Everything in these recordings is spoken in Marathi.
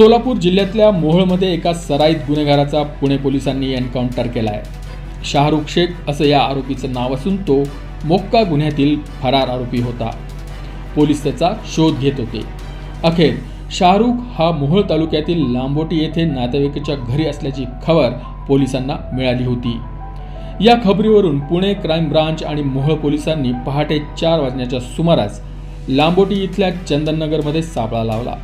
सोलापूर जिल्ह्यातल्या मोहोळमध्ये एका सराईत गुन्हेगाराचा पुणे पोलिसांनी एन्काउंटर केला आहे शाहरुख शेख असं या आरोपीचं नाव असून तो मोक्का गुन्ह्यातील फरार आरोपी होता. पोलीस त्याचा शोध घेत होते. अखेर शाहरुख हा मोहोळ तालुक्यातील लांबोटी येथे नातेवाईकाच्या घरी असल्याची खबर पोलिसांना मिळाली होती. या खबरीवरून पुणे क्राईम ब्रांच आणि मोहोळ पोलिसांनी पहाटे चार वाजण्याच्या सुमारास लांबोटी इथल्या चंदननगरमध्ये सापळा लावला.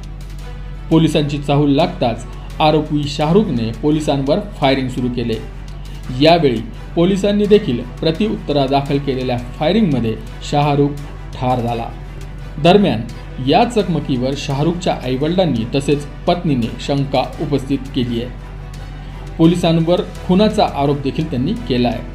पोलिसांची चाहूल लागताच आरोपी शाहरुखने पोलिसांवर फायरिंग सुरू केले. यावेळी पोलिसांनी देखील प्रतिउत्तरा दाखल केलेल्या फायरिंगमध्ये शाहरुख ठार झाला. दरम्यान या चकमकीवर शाहरुखच्या आईवडिलांनी तसेच पत्नीने शंका उपस्थित केली आहे. पोलिसांवर खुनाचा आरोप देखील त्यांनी केला आहे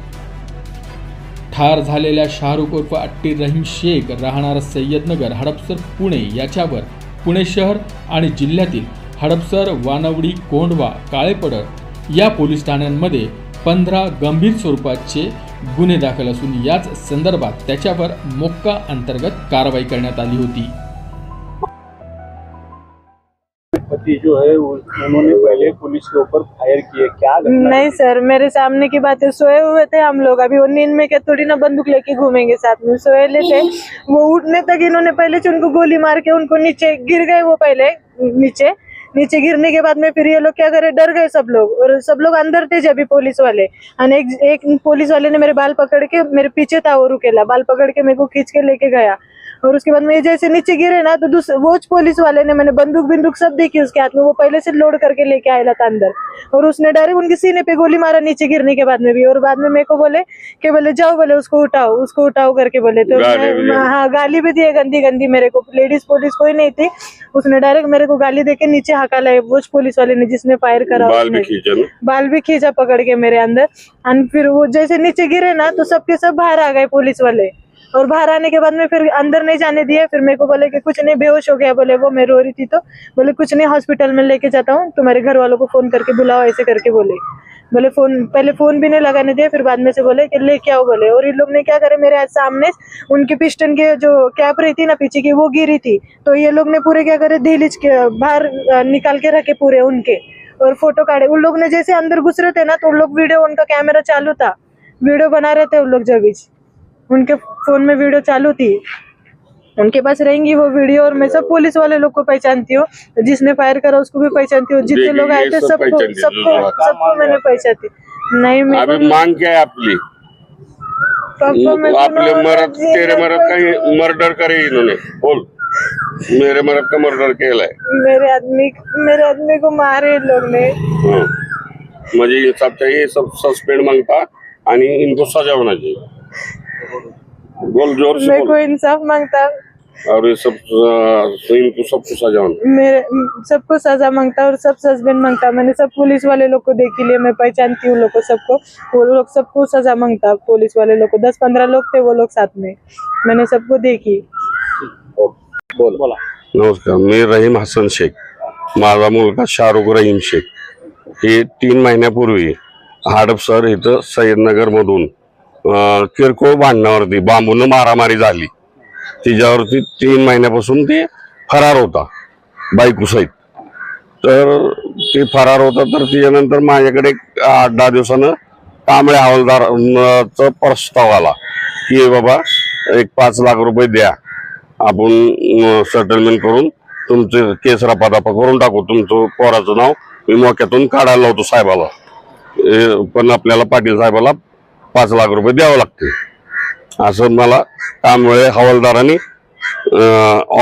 ठार झालेल्या शाहरुख उर्फ अट्टी रहीम शेख राहणारा सय्यदनगर हडपसर पुणे याच्यावर पुणे शहर आणि जिल्ह्यातील हडपसर वानवडी कोंढवा काळेपडळ या पोलीस ठाण्यांमध्ये पंधरा गंभीर स्वरूपाचे गुन्हे दाखल असून याच संदर्भात त्याच्यावर मोक्का अंतर्गत कारवाई करण्यात आली होती. पति जो है उन्होंने पहले पुलिस के ऊपर फायर किए क्या नहीं सर मेरे सामने की बात है सोए हुए थे हम लोग। अभी वो नींद में क्या थोड़ी ना बंदूक लेके घूमेंगे साथ में। सोए थे। वो उठने तक इन्होंने पहले से उनको गोली मार के उनको नीचे गिर गए वो पहले नीचे। नीचे गिरने के बाद में फिर ये लोग क्या करे डर गए सब लोग। और सब लोग अंदर थे जब पुलिस वाले। और एक एक पुलिस वाले ने मेरे बाल पकड़ के मेरे पीछे था वो रुकेला। बाल पकड़ के मेरे को खींच के लेके गया। और उसके बाद में जैसे नीचे गिरे ना तो दूसरे वो पुलिस वाले ने मैंने बंदूक बिंदुक सब देखी उसके हाथ में वो पहले से लोड करके लेके आया था अंदर। और उसने डायरेक्ट उनके सीने पे गोली मारा नीचे गिरने के बाद में भी। और बाद में मेरे को बोले कि बोले जाओ बोले उसको उठाओ उसको उठाओ करके बोले। तो हाँ गाली भी दी गंदी गंदी मेरे को। लेडीज़ पुलिस कोई नहीं थी। उसने डायरेक्ट मेरे को गाली देके नीचे हकाला लाए। वो पुलिस वाले ने जिसने फायर करा बाल भी उसने। बाल भी खींचा पकड़ के मेरे अंदर। और फिर वो जैसे नीचे गिरे ना तो सबके सब बाहर आ गए पुलिस वाले। और बाहर आने के बाद में फिर अंदर नहीं जाने दिया फिर मेरे को बोले कि कुछ नहीं, बेहोश हो गया। बोले, वो मैं रो रही थी तो। बोले, कुछ नहीं हॉस्पिटल में लेके जाता हूँ। तुम्हारे घर वालों को फ़ोन करके बुलाओ, ऐसे करके बोले। बोले फ़ोन पहले फ़ोन भी नहीं लगाने दिया फिर बाद में से बोले कि, लेके आओ, बोले। और इन लोग ने क्या करे, मेरे सामने उनके पिस्टन के जो कैप रही थी ना पीछे की, वो गिरी थी। तो ये लोग ने पूरे क्या करे, दहलीज के बाहर निकाल के रखे पूरे उनके। और फ़ोटो काटे उन लोग ने जैसे अंदर घुस रहे थे ना तो उन लोग वीडियो उनका कैमरा चालू था। वीडियो बना रहे थे उन लोग जब उनके फ़ोन में वीडियो चालू थी। उनके पास रहेंगी वो वीडियो और मैं सब पुलिस वाले लोग को पहचानती हूँ। जिसने फायर करा उसको भी पहचानती हूँ। जितने लोग आए थे सबको सबको सबको मैंने पहचानती। नहीं मैं मांग क्या है मैं आपले मरद तेरे मरद का मर्डर करे इन्होंने। बोल। मेरे मरद का मर्डर केलाय मेरे आदमी मेरे आदमी को मारे लोग ने। हं. मुझे इंसाफ चाहिए सब सस्पेंड माँगता। आणि इनको सजा होना चाहिए। बोल ज़ोर से मेरे को इंसाफ माँगता और ये सब अ, इनको सबको सजा मेरे सबको सजा माँगता और सब सस्पेंड माँगता मैंने सब पुलिस वाले लोग को देख लिया मैं पहचानती हूँ लोग को सबको। वो लोग सबको सजा माँगता पुलिस वाले लोग को। दस पंद्रह लोग थे वो लोग साथ में। मैंने सबको देखी। बोल। बोला। नमस्कार मी रहीम हसन शेख माझा मुलगा शाहरुख रहीम शेख। हे तीन महिन्यापूर्वी हाडपसर इथं सय्यदनगर मधून किरकोळ भांडणावरती बांबून मारामारी झाली. तिच्यावरती तीन महिन्यापासून ते फरार होता बायकोसहित तर ते फरार होता तर त्याच्यानंतर माझ्याकडे आठ दहा दिवसानं कांबळे हवालदारचा प्रस्ताव आला की बाबा एक पाच लाख रुपये द्या. आपण सेटलमेंट करून तुमचे केस रपादापा करून टाकू. तुमचं पोराचं नाव मी मोक्यातून काढायला लावतो साहेबाला. पण आपल्याला पाटील साहेबाला पाच लाख रुपये द्यावं लागते. असं मला त्यामुळे हवालदारांनी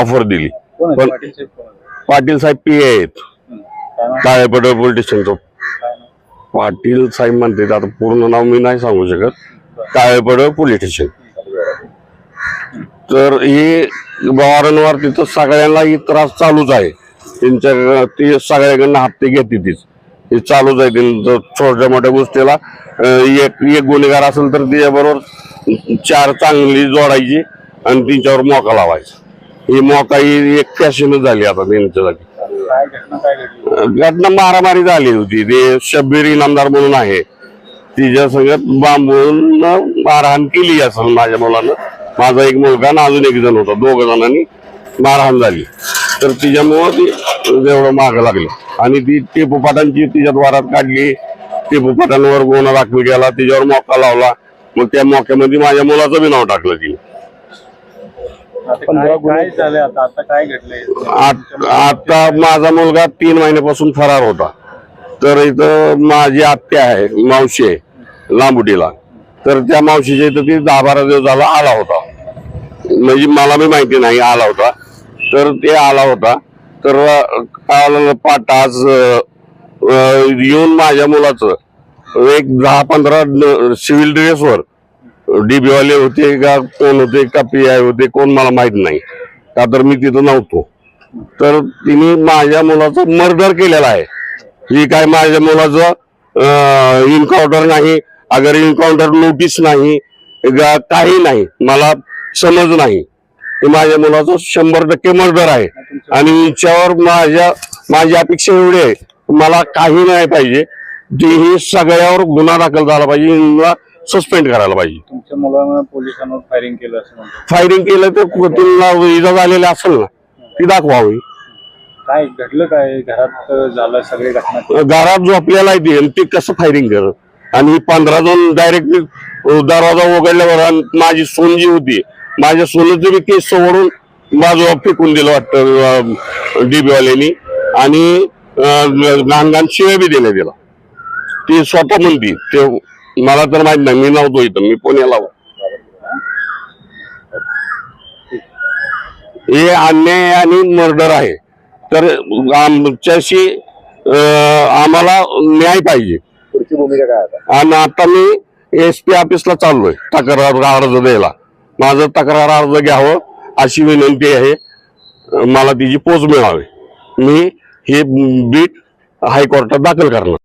ऑफर दिली. पण- पाटील साहेब? पाटील पी आहेत. नाव? काळेपडळ पोलीस स्टेशनचं? पाटील साहेब म्हणते आता पूर्ण नाव मी नाही सांगू शकत. Kalepadal police station. तर हे वारंवार तिथं सगळ्यांना ही त्रास चालूच आहे. त्यांच्या ते सगळ्याकडनं हप्ते घेते तीच. हे चालूच आहे छोट्या मोठ्या गोष्टीला. एक एक गुन्हेगार असेल तर त्याच्याबरोबर चार चांगली जोडायची आणि तिच्यावर मोका लावायचा. ही मोका ही एक फॅशनच झाली आता त्यांच्यासाठी. घटना घटना मारामारी झाली होती. ते शब्बीर इनामदार म्हणून आहे. तिच्या संगत बांबून मारहाण केली असेल माझ्या मुलानं. माझा एक मुलगा आणि अजून एक जण होता. दोघ जणांनी मारहाण झाली. तर तिच्यामुळं ती एवढं मागं लागलं. आणि ती टेपूपाटांची तिच्या द्वारात काढली. टेपूपाटांवर गुन्हा दाखल केला तिच्यावर मोका लावला. मग त्या मोक्यामध्ये माझ्या मुलाचं बी नाव टाकलं तिने. आता माझा मुलगा तीन महिन्यापासून फरार होता. तर इथं माझी आत्या आहे मावशी आहे लांबुटीला. तर त्या मावशीच्या इथं ती दहा बारा दिवस झाला आला होता. म्हणजे मला बी माहिती नाही आला होता. तर ते आला होता. तर अं, पाट आज येऊन माझ्या मुलाचं एक दहा पंधरा सिव्हिल ड्रेसवर डीबीवाले होते का कोण होते का पी आय होते कोण मला माहीत नाही. का तर मी तिथं नव्हतो. तर तिने माझ्या मुलाचं मर्डर केलेला आहे. ही काय माझ्या मुलाचं इन्काउंटर नाही. अगर इन्काउंटर नोटीस नाही काही नाही मला समज नाही. हे माझ्या मुलाचं शंभर टक्के मर्डर आहे. आणि हिच्यावर माझ्या माझी अपेक्षा एवढी आहे मला काही नाही पाहिजे. जे हे सगळ्यावर गुन्हा दाखल झाला पाहिजे हिला सस्पेंड करायला पाहिजे. तुमच्या मुलानं पोलिसांवर फायरिंग केलं असं फायरिंग केलं तर तिला इजा झालेली असेल ना ती दाखवावी. काय घडलं काय? घरात झालं सगळे घटना? घरात झोपलेला आहे ती कसं फायरिंग करत आणि पंधरा जण डायरेक्ट दरवाजा उघडल्यावर आणि माझी सोन जी होती माझ्या सोनचं बी केस सोडून बाजूला फेकून दिलं वाटतं डीबीवाल्यांनी. आणि घाण शिव्या बी दिल्या तिला ती स्वतः म्हणती ते मला तर माहीत नाही मी नव्हतो इथं मी पुण्याला. हे अन्याय आणि मर्डर आहे. तर आमच्याशी आम्हाला न्याय पाहिजे. आणि आता मी एस पी ऑफिसला चाललोय तक्रार अर्ज द्यायला. माझं तक्रार अर्ज घ्यावं अशी विनंती आहे. मला तिची पोच मिळावी. मी हे बीट हायकोर्टात दाखल करणार.